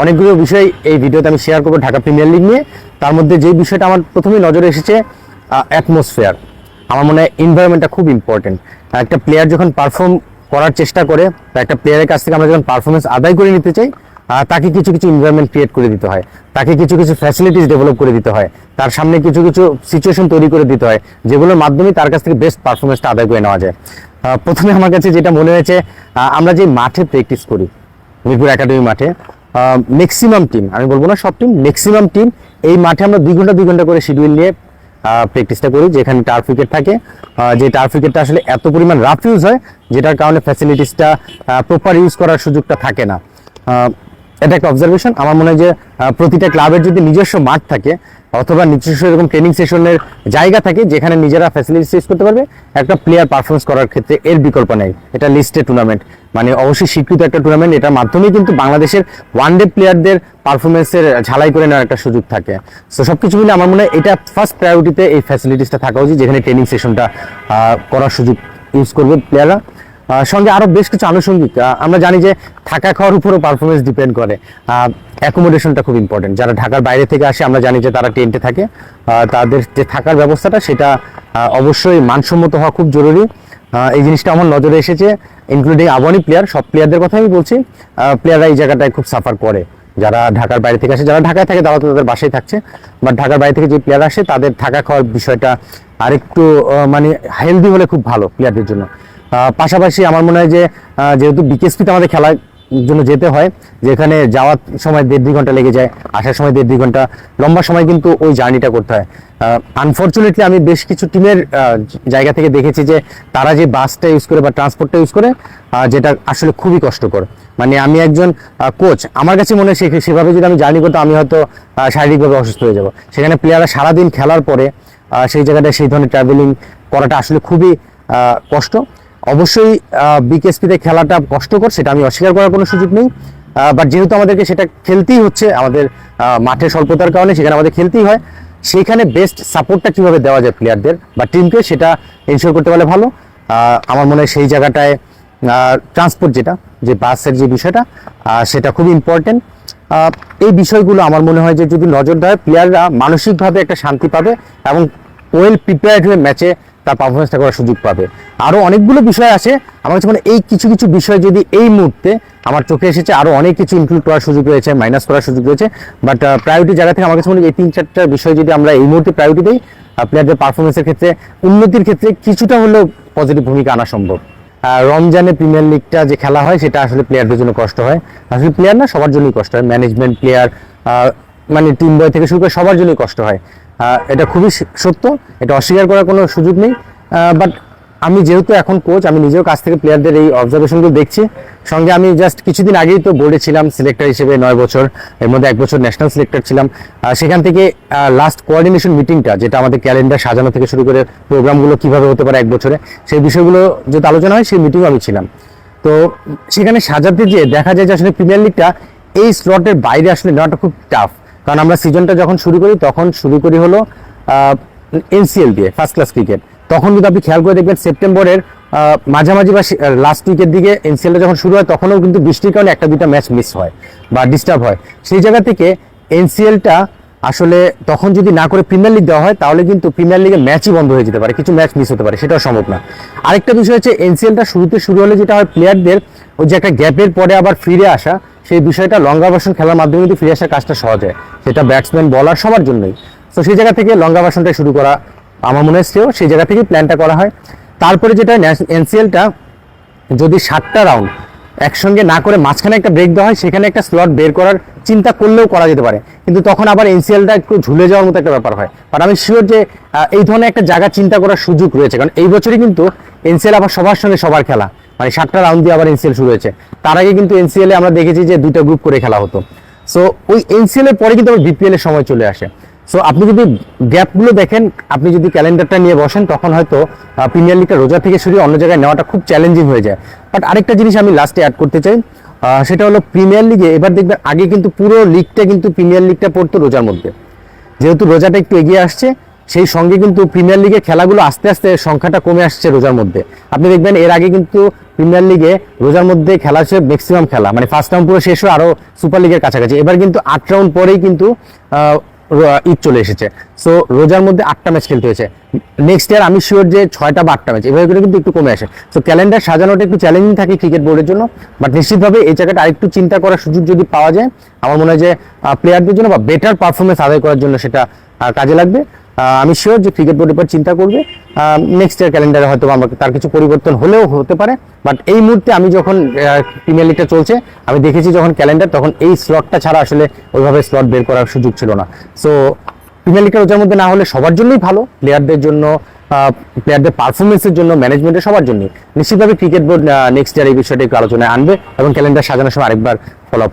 অনেকগুলো বিষয় এই ভিডিওতে আমি শেয়ার করব ঢাকা প্রিমিয়ার লিগ নিয়ে। তার মধ্যে যে বিষয়টা আমার প্রথমেই নজরে এসেছে অ্যাটমসফেয়ার আমার মনে হয় এনভায়রনমেন্টটা খুব ইম্পর্টেন্ট একটা প্লেয়ার যখন পারফর্ম করার চেষ্টা করে, বা একটা প্লেয়ারের কাছ থেকে আমরা যখন পারফরমেন্স আদায় করে নিতে চাই তাকে কিছু কিছু এনভায়রনমেন্ট ক্রিয়েট করে দিতে হয়। তাকে কিছু কিছু ফ্যাসিলিটিস ডেভেলপ করে দিতে হয়। তার সামনে কিছু কিছু সিচুয়েশন তৈরি করে দিতে হয়, যেগুলোর মাধ্যমে তার কাছ থেকে বেস্ট পারফরমেন্সটা আদায় করে নেওয়া যায়। প্রথমে আমার কাছে যেটা মনে হয়েছে আমরা যে মাঠে প্র্যাকটিস করি, মিরপুর একাডেমি মাঠে ম্যাক্সিমাম টিম আমি বলব না সব টিম ম্যাক্সিমাম টিম এই মাঠে আমরা দুই ঘণ্টা দুই ঘণ্টা করে শিডিউল নিয়ে প্র্যাকটিসটা করি, যেখানে টার্ফ উইকেট থাকে। যে টার্ফ উইকেটটা আসলে এত পরিমাণ রাফ ইউজ হয়, যেটার কারণে ফ্যাসিলিটিসটা প্রপার ইউজ করার সুযোগটা থাকে না। এটা একটা অবজারভেশন আমার মনে হয় যে প্রতিটা ক্লাবের যদি নিজস্ব মাঠ থাকে, অথবা নিজস্ব এরকম ট্রেনিং সেশনের জায়গা থাকে, যেখানে নিজেরা ফ্যাসিলিটিস ইউজ করতে পারবে, একটা প্লেয়ার পারফরমেন্স করার ক্ষেত্রে এর বিকল্প নেই। এটা লিস্টেড টুর্নামেন্ট মানে অবশ্যই স্বীকৃত একটা টুর্নামেন্ট এটার মাধ্যমেই কিন্তু বাংলাদেশের ওয়ান ডে প্লেয়ারদের পারফরমেন্সের ঝালাই করে নেওয়ার একটা সুযোগ থাকে। সো সবকিছু মিলে আমার মনে হয় এটা ফার্স্ট প্রায়োরিটিতে এই ফ্যাসিলিটিসটা থাকা উচিত, যেখানে ট্রেনিং সেশনটা করার সুযোগ ইউজ করবে প্লেয়াররা সঙ্গে আরও বেশ কিছু আনুষঙ্গিক আমরা জানি যে থাকা খাওয়ার উপরও পারফরমেন্স ডিপেন্ড করে। অ্যাকোমোডেশনটা খুব ইম্পর্টেন্ট যারা ঢাকার বাইরে থেকে আসে, আমরা জানি যে তারা টেন্টে থাকে। তাদের যে থাকার ব্যবস্থাটা, সেটা অবশ্যই মানসম্মত হওয়া খুব জরুরি। এই জিনিসটা আমার নজরে এসেছে ইনক্লুডিং আবানি প্লেয়ার সব প্লেয়ারদের কথাই আমি বলছি। প্লেয়াররা এই জায়গাটায় খুব সাফার করে। যারা ঢাকার বাইরে থেকে আসে, যারা ঢাকায় থাকে, তারা তো তাদের বাসায় থাকছে। বাট ঢাকার বাইরে থেকে যে প্লেয়ার আসে, তাদের থাকা খাওয়ার বিষয়টা আরেকটু মানে হেলদি হলে খুব ভালো প্লেয়ারদের জন্য। পাশাপাশি আমার মনে হয় যে যেহেতু বিকেএসপিতে আমাদের খেলার জন্য যেতে হয়, যেখানে যাওয়ার সময় দেড় দুই ঘণ্টা লেগে যায়, আসার সময় দেড় দুই ঘণ্টা, লম্বা সময় কিন্তু ওই জার্নিটা করতে হয়। আনফর্চুনেটলি আমি বেশ কিছু টিমের জায়গা থেকে দেখেছি যে, তারা যে বাসটা ইউজ করে বা ট্রান্সপোর্টটা ইউজ করে যেটা আসলে খুবই কষ্টকর। মানে আমি একজন কোচ আমার কাছে মনে হয় সেভাবে যদি আমি জার্নি করতাম, আমি হয়তো শারীরিকভাবে অসুস্থ হয়ে যাব। সেখানে প্লেয়াররা সারাদিন খেলার পরে সেই জায়গাটায় সেই ধরনের ট্রাভেলিং করাটা আসলে খুবই কষ্ট। অবশ্যই বিকেএসপিতে খেলাটা কষ্টকর, সেটা আমি অস্বীকার করার কোনো সুযোগ নেই। বাট যেহেতু আমাদেরকে সেটা খেলতেই হচ্ছে, আমাদের মাঠের স্বল্পতার কারণে সেখানে আমাদের খেলতেই হয় সেখানে বেস্ট সাপোর্টটা কীভাবে দেওয়া যায় প্লেয়ারদের বা টিমকে সেটা এনশিওর করতে পারলে ভালো। আমার মনে হয় সেই জায়গাটায় ট্রান্সপোর্ট যেটা, যে বাসের যে বিষয়টা সেটা খুব ইম্পর্টেন্ট এই বিষয়গুলো আমার মনে হয় যে যদি নজর দেয় প্লেয়াররা মানসিকভাবে একটা শান্তি পাবে এবং ওয়েল প্রিপেয়ার্ড হয়ে ম্যাচে তার পারফরমেন্সটা করার সুযোগ পাবে। আরও অনেকগুলো বিষয় আছে। আমার কাছে মানে এই কিছু কিছু বিষয় যদি এই মুহূর্তে আমার চোখে এসেছে, আরও অনেক কিছু ইনক্লুড করার সুযোগ রয়েছে মাইনাস করার সুযোগ রয়েছে। বাট প্রায়োরিটি জায়গা থেকে আমার কাছে মনে এই তিন চারটা বিষয় যদি আমরা এই মুহূর্তে প্রায়োরিটি দিই প্লেয়ারদের পারফরমেন্সের ক্ষেত্রে, উন্নতির ক্ষেত্রে কিছুটা হলেও পজিটিভ ভূমিকা আনা সম্ভব। রমজানে প্রিমিয়ার লিগটা যে খেলা হয়, সেটা আসলে প্লেয়ারদের জন্য কষ্ট হয়। আসলে প্লেয়ার না, সবার জন্যই কষ্ট হয়। ম্যানেজমেন্ট প্লেয়ার মানে টিম বয় থেকে শুরু করে সবার জন্যই কষ্ট হয়। এটা খুবই সত্য, এটা অস্বীকার করার কোনো সুযোগ নেই। বাট আমি যেহেতু এখন কোচ আমি নিজেও কাছ থেকে প্লেয়ারদের এই অবজারভেশনগুলো দেখছি। সঙ্গে আমি জাস্ট কিছুদিন আগেই তো বোর্ডে ছিলাম সিলেক্টর হিসেবে নয় বছর, এর মধ্যে এক বছর ন্যাশনাল সিলেক্টর ছিলাম। সেখান থেকে লাস্ট কোঅর্ডিনেশন মিটিংটা যেটা আমাদের ক্যালেন্ডার সাজানো থেকে শুরু করে প্রোগ্রামগুলো কীভাবে হতে পারে এক বছরে, সেই বিষয়গুলো যেটা আলোচনা হয়, সেই মিটিংও আমি ছিলাম। তো সেখানে সাজাতে গিয়ে দেখা যায় যে আসলে প্রিমিয়ার লিগটা এই স্লটের বাইরে আসলে নেওয়াটা খুব টাফ কারণ আমরা সিজনটা যখন শুরু করি, তখন শুরু করি হলো এনসিএল দিয়ে ফার্স্ট ক্লাস ক্রিকেট তখন যদি আপনি খেয়াল করে দেখবেন, সেপ্টেম্বরের মাঝামাঝি বা লাস্ট উইকের দিকে এনসিএলটা যখন শুরু হয়, তখনও কিন্তু বৃষ্টির কারণে একটা দুটা ম্যাচ মিস হয় বা ডিস্টার্ব হয়। সেই জায়গা থেকে এনসিএলটা আসলে তখন যদি না করে প্রিমিয়ার লিগ দেওয়া হয়, তাহলে কিন্তু প্রিমিয়ার লিগে ম্যাচই বন্ধ হয়ে যেতে পারে, কিছু ম্যাচ মিস হতে পারে, সেটাও সম্ভব না। আরেকটা বিষয় হচ্ছে এনসিএলটা শুরুতে শুরু হলে যেটা হয় প্লেয়ারদের ওই যে একটা গ্যাপের পরে আবার ফিরে আসা সেই বিষয়টা লঙ্গা লঙ্গাবাসন খেলার মাধ্যমে কিন্তু ফিরে আসার কাজটা সহজ হয়, সেটা ব্যাটসম্যান বলার সবার জন্যই। তো সেই জায়গা থেকে লঙ্গা লঙ্গাবাসনটা শুরু করা আমার মনে শ্রেয় সেই জায়গা থেকেই প্ল্যানটা করা হয়। তারপরে যেটা এনসিএলটা, যদি সাতটা রাউন্ড একসঙ্গে না করে মাঝখানে একটা ব্রেক দেওয়া হয়, সেখানে একটা স্লট বের করার চিন্তা করলেও করা যেতে পারে। কিন্তু তখন আবার এনসিএলটা একটু ঝুলে যাওয়ার মতো একটা ব্যাপার হয়। বাট আমি শিওর যে এই ধরনের একটা জায়গা চিন্তা করার সুযোগ রয়েছে। কারণ এই বছরই কিন্তু এনসিএল আবার সবার সঙ্গে সবার খেলা। মানে সাতটা রাউন্ড দিয়ে আবার এনসিএল শুরু হয়েছে। তার আগে কিন্তু এনসিএল এ আমরা দেখেছি যে দুইটা গ্রুপ করে খেলা হতো। সো ওই এনসিএল এর পরে কিন্তু আবার বিপিএল এর সময় চলে আসে। সো আপনি যদি গ্যাপগুলো দেখেন, আপনি যদি ক্যালেন্ডারটা নিয়ে বসেন, তখন হয়তো প্রিমিয়ার লিগটা রোজা থেকে শুরু অন্য জায়গায় নেওয়াটা খুব চ্যালেঞ্জিং হয়ে যায়। বাট আরেকটা জিনিস আমি লাস্টে অ্যাড করতে চাই সেটা হলো প্রিমিয়ার লিগে এবার দেখবেন আগে কিন্তু পুরো লিগটা কিন্তু প্রিমিয়ার লিগটা পড়তো রোজার মধ্যে। যেহেতু রোজাটা একটু এগিয়ে আসছে সেই সঙ্গে কিন্তু প্রিমিয়ার লিগে খেলাগুলো আস্তে আস্তে সংখ্যাটা কমে আসছে রোজার মধ্যে। আপনি দেখবেন এর আগে কিন্তু প্রিমিয়ার লিগে রোজার মধ্যে খেলা হচ্ছে ম্যাক্সিমাম খেলা মানে ফার্স্ট রাউন্ড পুরো শেষ হয়ে আরও সুপার লিগের কাছাকাছি। এবার কিন্তু আট রাউন্ড পরেই কিন্তু ঈদ চলে এসেছে। সো রোজার মধ্যে আটটা ম্যাচ খেলতে হয়েছে। নেক্সট ইয়ার আমি শিওর যে ছয়টা বা আটটা ম্যাচ এভাবে করে কিন্তু একটু কমে আসে। সো ক্যালেন্ডার সাজানোটা একটু চ্যালেঞ্জিং থাকে ক্রিকেট বোর্ডের জন্য বাট নিশ্চিতভাবে এই জায়গাটা আরেকটু চিন্তা করার সুযোগ যদি পাওয়া যায়, আমার মনে হয় যে প্লেয়ারদের জন্য বা বেটার পারফরমেন্স আদায় করার জন্য সেটা কাজে লাগবে। আমি শিওর যে ক্রিকেট বোর্ডের উপর চিন্তা করবে। নেক্সট ইয়ার ক্যালেন্ডারে হয়তো আমার তার কিছু পরিবর্তন হলেও হতে পারে। বাট এই মুহূর্তে আমি যখন প্রিমিয়ার লিগটা চলছে, আমি দেখেছি যখন ক্যালেন্ডার তখন এই স্লটটা ছাড়া আসলে ওইভাবে স্লট বের করার সুযোগ ছিল না। সো প্রিমিয়ার লিগটা রোজার মধ্যে না হলে সবার জন্যই ভালো প্লেয়ারদের জন্য প্লেয়ারদের পারফরমেন্সের জন্য ম্যানেজমেন্টের সবার জন্যই। নিশ্চিতভাবে ক্রিকেট বোর্ড নেক্সট ইয়ার এই বিষয়টা একটু আলোচনায় আনবে এবং ক্যালেন্ডার সাজানোর সময় আরেকবার ফলো আপ